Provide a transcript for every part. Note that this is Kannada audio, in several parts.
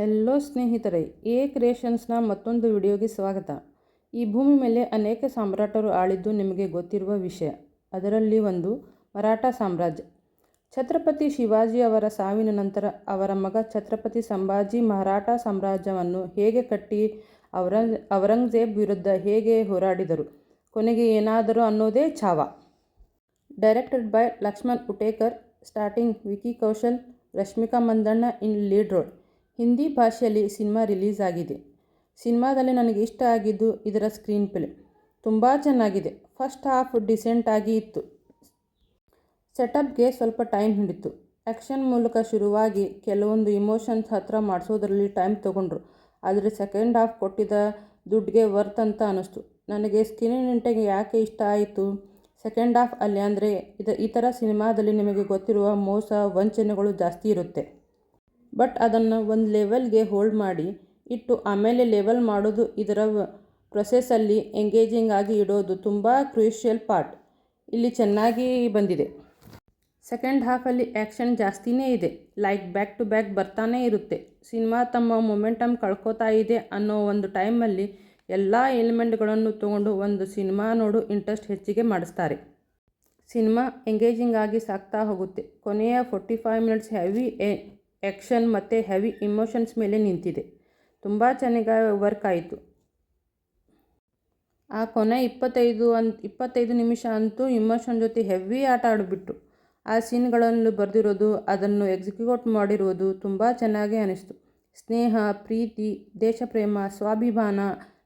ಹೆಲೋ ಸ್ನೇಹಿತರೆ ಎ ಕ್ರಿಯೇಷನ್ಸ್ನ ಮತ್ತೊಂದು ವಿಡಿಯೋಗೆ ಸ್ವಾಗತ. ಈ ಭೂಮಿ ಮೇಲೆ ಅನೇಕ ಸಾಮ್ರಾಟರು ಆಳಿದ್ದು ನಿಮಗೆ ಗೊತ್ತಿರುವ ವಿಷಯ. ಅದರಲ್ಲಿ ಒಂದು, ಮರಾಠ ಸಾಮ್ರಾಜ್ಯ. ಛತ್ರಪತಿ ಶಿವಾಜಿ ಅವರ ಸಾವಿನ ನಂತರ ಅವರ ಮಗ ಛತ್ರಪತಿ ಸಂಭಾಜಿ ಮರಾಠ ಸಾಮ್ರಾಜ್ಯವನ್ನು ಹೇಗೆ ಕಟ್ಟಿ ಔರಂಗ್ ಔರಂಗಜೇಬ್ ವಿರುದ್ಧ ಹೇಗೆ ಹೋರಾಡಿದರು? ಕೊನೆಗೆ ಏನಾದರೂ ಅನ್ನೋದೇ Chhaava. Directed by Laxman Utekar starring Vicky Kaushal, Rashmika Mandanna in lead role. Hindi ಭಾಷೆಯಲ್ಲಿ ಸಿನಿಮಾ ರಿಲೀಸ್ ಆಗಿದೆ. ಸಿನಿಮಾದಲ್ಲಿ ನನಗೆ ಇಷ್ಟ ಆಗಿದ್ದು ಇದರ ಸ್ಕ್ರೀನ್ ಪ್ಲೇ. ತುಂಬ ಚೆನ್ನಾಗಿದೆ. ಫಸ್ಟ್ ಹಾಫ್ ಡಿಸೆಂಟ್ ಆಗಿ ಇತ್ತು. ಸೆಟಪ್ಗೆ ಸ್ವಲ್ಪ ಟೈಮ್ ಹಿಡಿತು. ಆ್ಯಕ್ಷನ್ ಮೂಲಕ ಶುರುವಾಗಿ ಕೆಲವೊಂದು ಇಮೋಷನ್ಸ್ ಹತ್ರ ಮಾಡಿಸೋದ್ರಲ್ಲಿ ಟೈಮ್ ತೊಗೊಂಡ್ರು. ಆದರೆ ಸೆಕೆಂಡ್ ಹಾಫ್ ಕೊಟ್ಟಿದ್ದ ದುಡ್ಡಿಗೆ ವರ್ತ್ ಅಂತ ಅನ್ನಿಸ್ತು ನನಗೆ ಸ್ಕಿನ್ ನಿಂಟೆಗೆ ಯಾಕೆ ಇಷ್ಟ ಆಯಿತು? ಸೆಕೆಂಡ್ ಹಾಫ್ ಅಲ್ಲಿ ಅಂದರೆ ಇದು ಈ ಥರ ಸಿನಿಮಾದಲ್ಲಿ ನಿಮಗೆ ಗೊತ್ತಿರುವ ಮೋಸ, ವಂಚನೆಗಳು ಜಾಸ್ತಿ ಇರುತ್ತೆ. ಬಟ್ ಅದನ್ನು ಒಂದು ಲೆವೆಲ್ಗೆ ಹೋಲ್ಡ್ ಮಾಡಿ, ಇಟ್ಟು ಆಮೇಲೆ ಲೆವೆಲ್ ಮಾಡೋದು ಇದರ ಪ್ರೊಸೆಸಲ್ಲಿ ಎಂಗೇಜಿಂಗ್ ಆಗಿ ಇಡೋದು ತುಂಬ ಕ್ರೂಷಿಯಲ್ ಪಾರ್ಟ್ ಇಲ್ಲಿ ಚೆನ್ನಾಗಿ ಬಂದಿದೆ. ಸೆಕೆಂಡ್ ಹಾಫಲ್ಲಿ ಆ್ಯಕ್ಷನ್ ಜಾಸ್ತಿನೇ ಇದೆ. ಲೈಕ್ ಬ್ಯಾಕ್ ಟು ಬ್ಯಾಕ್ ಬರ್ತಾನೇ ಇರುತ್ತೆ. ಸಿನಿಮಾ ತಮ್ಮ ಮೊಮೆಂಟಮ್ ಕಳ್ಕೊತಾ ಇದೆ ಅನ್ನೋ ಒಂದು ಟೈಮಲ್ಲಿ ಎಲ್ಲ ಎಲಿಮೆಂಟ್ಗಳನ್ನು ತಗೊಂಡು ಒಂದು ಸಿನಿಮಾ ನೋಡು ಇಂಟ್ರೆಸ್ಟ್ ಹೆಚ್ಚಿಗೆ ಮಾಡಿಸ್ತಾರೆ. ಸಿನಿಮಾ ಎಂಗೇಜಿಂಗ್ ಆಗಿ ಸಾಕ್ತಾ ಹೋಗುತ್ತೆ. ಕೊನೆಯ forty five minutes heavy action ಮತ್ತು ಹೆವಿ ಇಮೋಷನ್ಸ್ ಮೇಲೆ ನಿಂತಿದೆ. ತುಂಬ ಚೆನ್ನಾಗಿ ವರ್ಕ್ ಆಯಿತು. ಆ ಕೊನೆ ಇಪ್ಪತ್ತೈದು ಅಂತ ಇಪ್ಪತ್ತೈದು ನಿಮಿಷ ಅಂತೂ ಇಮೋಷನ್ ಜೊತೆ ಹೆವಿ ಆಟ ಆಡಿಬಿಟ್ರು. ಆ ಸೀನ್ಗಳನ್ನು ಬರೆದಿರೋದು, ಅದನ್ನು ಎಕ್ಸಿಕ್ಯೂಟ್ ಮಾಡಿರೋದು ತುಂಬ ಚೆನ್ನಾಗಿ ಅನಿಸ್ತು. ಸ್ನೇಹ, ಪ್ರೀತಿ, ದೇಶಪ್ರೇಮ, ಸ್ವಾಭಿಮಾನ,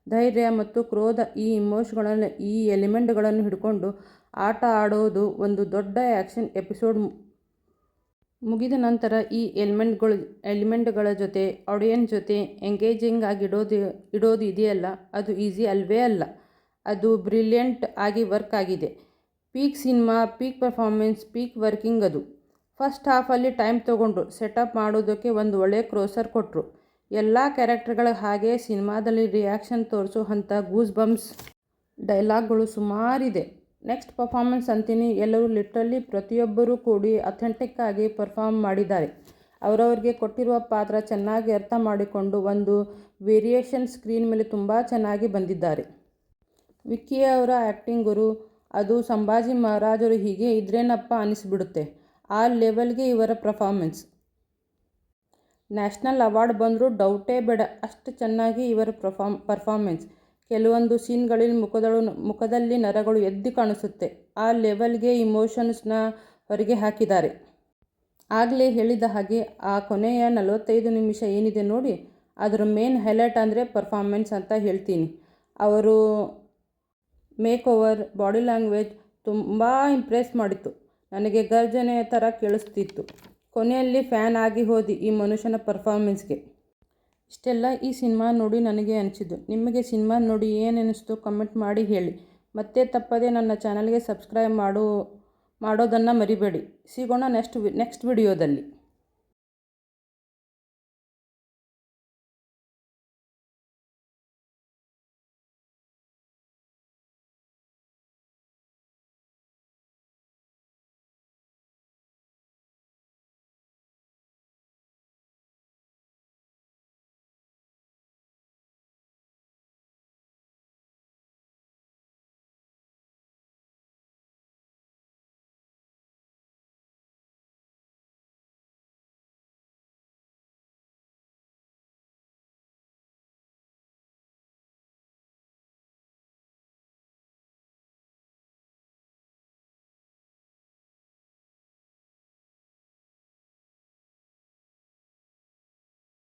ಧೈರ್ಯ ಮತ್ತು ಕ್ರೋಧ ಈ ಇಮೋಷನ್ಗಳನ್ನು ಈ ಎಲಿಮೆಂಟ್ಗಳನ್ನು ಹಿಡ್ಕೊಂಡು ಆಟ ಆಡೋದು ಒಂದು ದೊಡ್ಡ ಆ್ಯಕ್ಷನ್ ಎಪಿಸೋಡ್ ಮುಗಿದ ನಂತರ ಈ ಎಲಿಮೆಂಟ್ಗಳು, ಎಲಿಮೆಂಟ್ಗಳ ಜೊತೆ, ಆಡಿಯನ್ಸ್ ಜೊತೆ ಎಂಗೇಜಿಂಗ್ ಆಗಿ ಇಡೋದು ಇಡೋದು ಇದೆಯಲ್ಲ? ಅದು ಈಸಿ ಅಲ್ವೇ ಅಲ್ಲ. ಅದು ಬ್ರಿಲಿಯಂಟ್ ಆಗಿ ವರ್ಕ್ ಆಗಿದೆ. Peak cinema, peak performance, peak working ಅದು. ಫಸ್ಟ್ ಹಾಫಲ್ಲಿ ಟೈಮ್ ತೊಗೊಂಡು ಸೆಟಪ್ ಮಾಡೋದಕ್ಕೆ ಒಂದು ಒಳ್ಳೆಯ ಕ್ರೋಸರ್ ಕೊಟ್ಟರು ಎಲ್ಲ ಕ್ಯಾರೆಕ್ಟರ್ಗಳ ಹಾಗೆ ಸಿನಿಮಾದಲ್ಲಿ ರಿಯಾಕ್ಷನ್ ತೋರಿಸೋ ಅಂಥ ಗೂಸ್ ಬಂಪ್ಸ್ ಡೈಲಾಗ್ಗಳು ಸುಮಾರಿದೆ. ನೆಕ್ಸ್ಟ್ ಪರ್ಫಾರ್ಮೆನ್ಸ್ ಅಂತೀನಿ. ಎಲ್ಲರೂ ಲಿಟ್ರಲ್ಲಿ ಪ್ರತಿಯೊಬ್ಬರೂ ಕೂಡಿ ಅಥೆಂಟಿಕ್ ಆಗಿ ಪರ್ಫಾರ್ಮ್ ಮಾಡಿದ್ದಾರೆ. ಅವರವ್ರಿಗೆ ಕೊಟ್ಟಿರುವ ಪಾತ್ರ ಚೆನ್ನಾಗಿ ಅರ್ಥ ಮಾಡಿಕೊಂಡು ಒಂದು ವೇರಿಯೇಷನ್ ಸ್ಕ್ರೀನ್ ಮೇಲೆ ತುಂಬ ಚೆನ್ನಾಗಿ ಬಂದಿದ್ದಾರೆ. ವಿಕ್ಕಿ ಅವರ ಗುರು, ಅದು ಸಂಭಾಜಿ ಮಹಾರಾಜರು ಹೀಗೆ ಇದ್ರೇನಪ್ಪ ಅನಿಸ್ಬಿಡುತ್ತೆ. ಆ ಲೆವೆಲ್ಗೆ ಇವರ ಪರ್ಫಾರ್ಮೆನ್ಸ್. ನ್ಯಾಷನಲ್ ಅವಾರ್ಡ್ ಬಂದರೂ ಡೌಟೇ ಬೇಡ. ಅಷ್ಟು ಚೆನ್ನಾಗಿ ಇವರ ಪರ್ಫಾಮ್ ಪರ್ಫಾರ್ಮೆನ್ಸ್. ಕೆಲವೊಂದು ಸೀನ್ಗಳಲ್ಲಿ ಮುಖದಳು ಮುಖದಲ್ಲಿ ನರಗಳು ಎದ್ದು ಕಾಣಿಸುತ್ತೆ. ಆ ಲೆವೆಲ್ಗೆ ಇಮೋಷನ್ಸ್ನ ಹೊರಗೆ ಹಾಕಿದ್ದಾರೆ. ಆಗಲೇ ಹೇಳಿದ ಹಾಗೆ ಆ ಕೊನೆಯ ನಲವತ್ತೈದು ನಿಮಿಷ ಏನಿದೆ ನೋಡಿ, ಅದರ ಮೇನ್ ಹೈಲೈಟ್ ಅಂದರೆ ಪರ್ಫಾರ್ಮೆನ್ಸ್ ಅಂತ ಹೇಳ್ತೀನಿ. ಅವರು ಮೇಕ್ ಓವರ್ ಬಾಡಿ ಲ್ಯಾಂಗ್ವೇಜ್ ತುಂಬ ಇಂಪ್ರೆಸ್ ಮಾಡಿತ್ತು. ನನಗೆ ಗರ್ಜನೆ ಥರ ಕೇಳಿಸ್ತಿತ್ತು. ಕೊನೆಯಲ್ಲಿ ಫ್ಯಾನ್ ಆಗಿ ಹೋದಿ ಈ ಮನುಷ್ಯನ ಪರ್ಫಾರ್ಮೆನ್ಸ್ಗೆ. ಇಷ್ಟೆಲ್ಲ ಈ ಸಿನಿಮಾ ನೋಡಿ ನನಗೆ ಅನಿಸಿದ್ದು. ನಿಮಗೆ ಸಿನಿಮಾ ನೋಡಿ ಏನು ಕಮೆಂಟ್ ಮಾಡಿ ಹೇಳಿ. ಮತ್ತೆ ತಪ್ಪದೇ ನನ್ನ ಚಾನಲ್ಗೆ ಸಬ್ಸ್ಕ್ರೈಬ್ ಮಾಡು, ಮಾಡೋದನ್ನು ಮರಿಬೇಡಿ. ಸಿಗೋಣ ನೆಕ್ಸ್ಟ್ ನೆಕ್ಸ್ಟ್ ವಿಡಿಯೋದಲ್ಲಿ